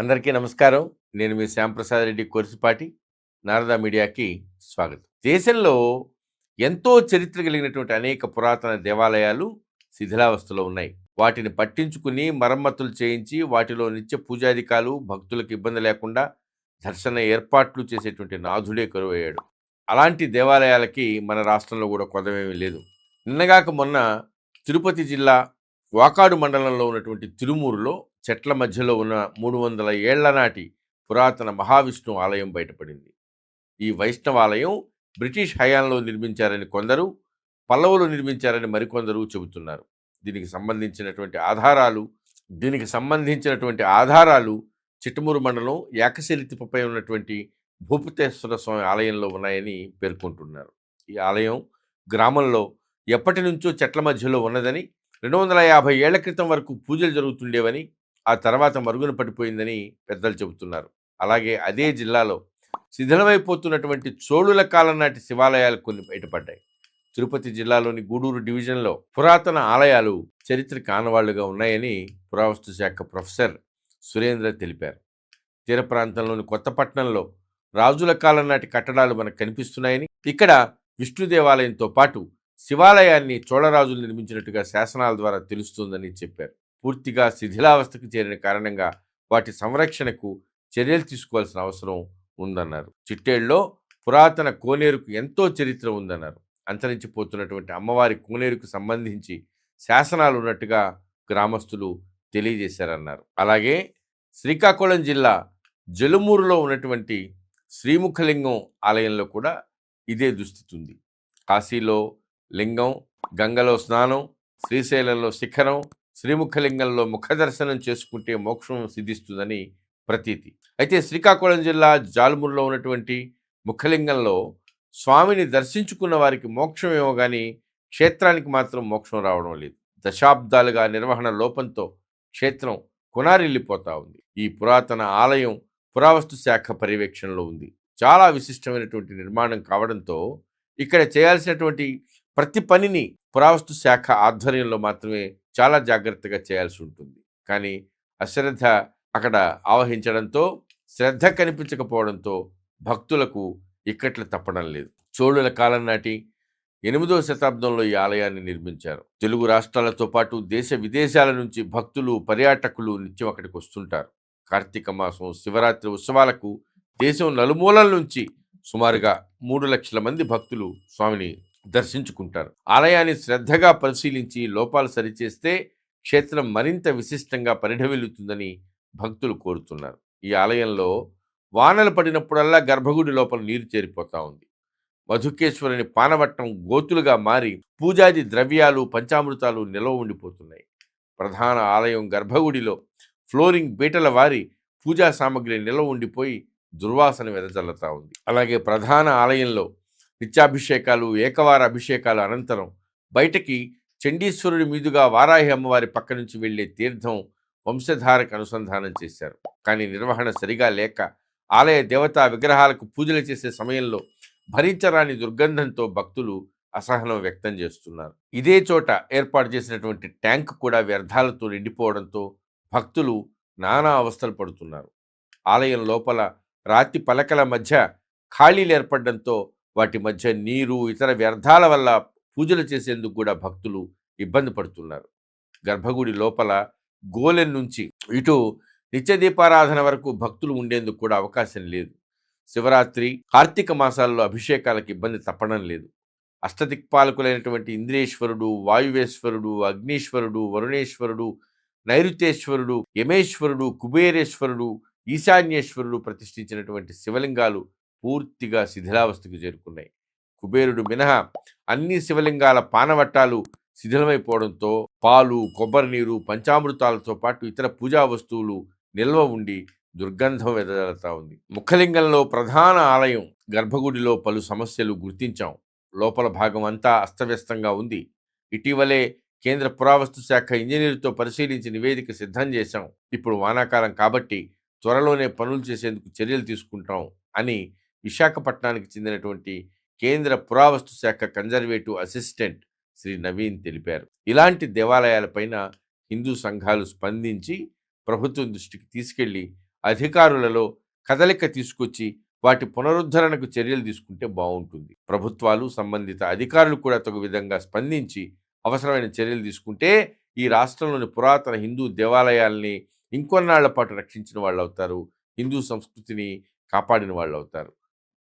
అందరికీ నమస్కారం. నేను మీ శ్యాంప్రసాద్ రెడ్డి కొరిసిపాటి. నారదా మీడియాకి స్వాగతం. దేశంలో ఎంతో చరిత్ర కలిగినటువంటి అనేక పురాతన దేవాలయాలు శిథిలావస్థలో ఉన్నాయి. వాటిని పట్టించుకుని మరమ్మతులు చేయించి వాటిలో నిత్య పూజాధికాలు భక్తులకు ఇబ్బంది లేకుండా దర్శన ఏర్పాట్లు చేసేటువంటి నాథుడే కరువయ్యాడు. అలాంటి దేవాలయాలకి మన రాష్ట్రంలో కూడా కొదవేమీ లేదు. నిన్నగాక మొన్న తిరుపతి జిల్లా వాకాడు మండలంలో ఉన్నటువంటి తిరుమూరులో చెట్ల మధ్యలో ఉన్న మూడు వందల ఏళ్ళ నాటి పురాతన మహావిష్ణు ఆలయం బయటపడింది. ఈ వైష్ణవాలయం బ్రిటిష్ హయాంలో నిర్మించారని కొందరు పల్లవులు నిర్మించారని మరికొందరు చెబుతున్నారు. దీనికి సంబంధించినటువంటి ఆధారాలు దీనికి సంబంధించినటువంటి ఆధారాలు చిట్టమూరు మండలం ఏకశిలితిపై ఉన్నటువంటి భూపతేశ్వర స్వామి ఆలయంలో ఉన్నాయని పేర్కొంటున్నారు. ఈ ఆలయం గ్రామంలో ఎప్పటి నుంచో చెట్ల మధ్యలో ఉన్నదని రెండు వందల యాభై ఏళ్ళ క్రితం వరకు పూజలు జరుగుతుండేవని ఆ తర్వాత మరుగున పడిపోయిందని పెద్దలు చెబుతున్నారు. అలాగే అదే జిల్లాలో శిథిలమైపోతున్నటువంటి చోళుల కాలం నాటి శివాలయాలు కొన్ని బయటపడ్డాయి. తిరుపతి జిల్లాలోని గూడూరు డివిజన్లో పురాతన ఆలయాలు చరిత్ర కానవాళ్ళుగా ఉన్నాయని పురావస్తు శాఖ ప్రొఫెసర్ సురేంద్ర తెలిపారు. తీర ప్రాంతంలోని కొత్తపట్నంలో రాజుల కాలం నాటి కట్టడాలు మనకు కనిపిస్తున్నాయని ఇక్కడ విష్ణు దేవాలయంతో పాటు శివాలయాన్ని చోళరాజులు నిర్మించినట్టుగా శాసనాల ద్వారా తెలుస్తుందని చెప్పారు. పూర్తిగా శిథిలావస్థకు చేరిన కారణంగా వాటి సంరక్షణకు చర్యలు తీసుకోవాల్సిన అవసరం ఉందన్నారు. చిట్టేళ్ళలో పురాతన కోనేరుకు ఎంతో చరిత్ర ఉందన్నారు. అంతరించిపోతున్నటువంటి అమ్మవారి కోనేరుకు సంబంధించి శాసనాలు ఉన్నట్టుగా గ్రామస్తులు తెలియజేశారన్నారు. అలాగే శ్రీకాకుళం జిల్లా జలుమూరులో ఉన్నటువంటి శ్రీముఖలింగం ఆలయంలో కూడా ఇదే దుస్థితి ఉంది. కాశీలో లింగం గంగలో స్నానం శ్రీశైలంలో శిఖరం శ్రీముఖలింగంలో ముఖ దర్శనం చేసుకుంటే మోక్షం సిద్ధిస్తుందని ప్రతీతి. అయితే శ్రీకాకుళం జిల్లా జాల్మూరులో ఉన్నటువంటి ముఖలింగంలో స్వామిని దర్శించుకున్న వారికి మోక్షం ఏమో కానీ క్షేత్రానికి మాత్రం మోక్షం రావడం లేదు. దశాబ్దాలుగా నిర్వహణ లోపంతో క్షేత్రం కొనారిల్లిపోతా ఉంది. ఈ పురాతన ఆలయం పురావస్తు శాఖ పర్యవేక్షణలో ఉంది. చాలా విశిష్టమైనటువంటి నిర్మాణం కావడంతో ఇక్కడ చేయాల్సినటువంటి ప్రతి పనిని పురావస్తు శాఖ ఆధ్వర్యంలో మాత్రమే చాలా జాగ్రత్తగా చేయాల్సి ఉంటుంది. కానీ అశ్రద్ధ అక్కడ ఆవహించడంతో శ్రద్ధ కనిపించకపోవడంతో భక్తులకు ఇక్కట్లు తప్పడం లేదు. చోళుల కాలం నాటి ఎనిమిదవ శతాబ్దంలో ఈ ఆలయాన్ని నిర్మించారు. తెలుగు రాష్ట్రాలతో పాటు దేశ విదేశాల నుంచి భక్తులు పర్యాటకులు నిత్యం అక్కడికి వస్తుంటారు. కార్తీక మాసం శివరాత్రి ఉత్సవాలకు దేశం నలుమూలల నుంచి సుమారుగా మూడు లక్షల మంది భక్తులు స్వామిని దర్శించుకుంటారు. ఆలయాన్ని శ్రద్ధగా పరిశీలించి లోపాలు సరిచేస్తే క్షేత్రం మరింత విశిష్టంగా పరిఢవిల్లుతుందని భక్తులు కోరుతున్నారు. ఈ ఆలయంలో వానలు పడినప్పుడల్లా గర్భగుడి లోపల నీరు చేరిపోతా ఉంది. మధుకేశ్వరుని పానవట్టం గోతులుగా మారి పూజాది ద్రవ్యాలు పంచామృతాలు నిలవ ఉండిపోతున్నాయి. ప్రధాన ఆలయం గర్భగుడిలో ఫ్లోరింగ్ బీటల వారి పూజా సామగ్రి నిలవ ఉండిపోయి దుర్వాసన వెదజల్లుతా ఉంది. అలాగే ప్రధాన ఆలయంలో నిత్యాభిషేకాలు ఏకవార అభిషేకాలు అనంతరం బయటకి చండీశ్వరుడి మీదుగా వారాహి అమ్మవారి పక్క నుంచి వెళ్ళే తీర్థం వంశధారకు అనుసంధానం చేశారు. కానీ నిర్వహణ సరిగా లేక ఆలయ దేవతా విగ్రహాలకు పూజలు చేసే సమయంలో భరించరాని దుర్గంధంతో భక్తులు అసహనం వ్యక్తం చేస్తున్నారు. ఇదే చోట ఏర్పాటు చేసినటువంటి ట్యాంక్ కూడా వ్యర్థాలతో నిండిపోవడంతో భక్తులు నానా అవస్థలు పడుతున్నారు. ఆలయం లోపల రాతి పలకల మధ్య ఖాళీలు ఏర్పడడంతో వాటి మధ్య నీరు ఇతర వ్యర్థాల వల్ల పూజలు చేసేందుకు కూడా భక్తులు ఇబ్బంది పడుతున్నారు. గర్భగుడి లోపల గోలెన్ నుంచి ఇటు నిత్య దీపారాధన వరకు భక్తులు ఉండేందుకు కూడా అవకాశం లేదు. శివరాత్రి కార్తీక మాసాల్లో అభిషేకాలకు ఇబ్బంది తప్పడం లేదు. అష్టదిక్పాలకులైనటువంటి ఇంద్రేశ్వరుడు వాయువేశ్వరుడు అగ్నీశ్వరుడు వరుణేశ్వరుడు నైరుతేశ్వరుడు యమేశ్వరుడు కుబేరేశ్వరుడు ఈశాన్యేశ్వరుడు ప్రతిష్ఠించినటువంటి శివలింగాలు పూర్తిగా శిథిలావస్థకు చేరుకున్నాయి. కుబేరుడు మినహా అన్ని శివలింగాల పానవట్టాలు శిథిలమైపోవడంతో పాలు కొబ్బరి నీరు పంచామృతాలతో పాటు ఇతర పూజా వస్తువులు నిల్వ ఉండి దుర్గంధం వెదజల్లుతా ఉంది. ముఖలింగంలో ప్రధాన ఆలయం గర్భగుడిలో పలు సమస్యలు గుర్తించాం. లోపల భాగం అంతా అస్తవ్యస్తంగా ఉంది. ఇటీవలే కేంద్ర పురావస్తు శాఖ ఇంజనీర్తో పరిశీలించి నివేదిక సిద్ధం చేశాం. ఇప్పుడు వానాకాలం కాబట్టి త్వరలోనే పనులు చేసేందుకు చర్యలు తీసుకుంటాం అని విశాఖపట్నానికి చెందినటువంటి కేంద్ర పురావస్తు శాఖ కన్జర్వేటివ్ అసిస్టెంట్ శ్రీ నవీన్ తెలిపారు. ఇలాంటి దేవాలయాలపైన హిందూ సంఘాలు స్పందించి ప్రభుత్వం దృష్టికి తీసుకెళ్ళి అధికారులలో కదలిక తీసుకొచ్చి వాటి పునరుద్ధరణకు చర్యలు తీసుకుంటే బాగుంటుంది. ప్రభుత్వాలు సంబంధిత అధికారులు కూడా తగు విధంగా స్పందించి అవసరమైన చర్యలు తీసుకుంటే ఈ రాష్ట్రంలోని పురాతన హిందూ దేవాలయాల్ని ఇంకొన్నాళ్ళ పాటు రక్షించిన వాళ్ళు అవుతారు హిందూ సంస్కృతిని కాపాడిన వాళ్ళు అవుతారు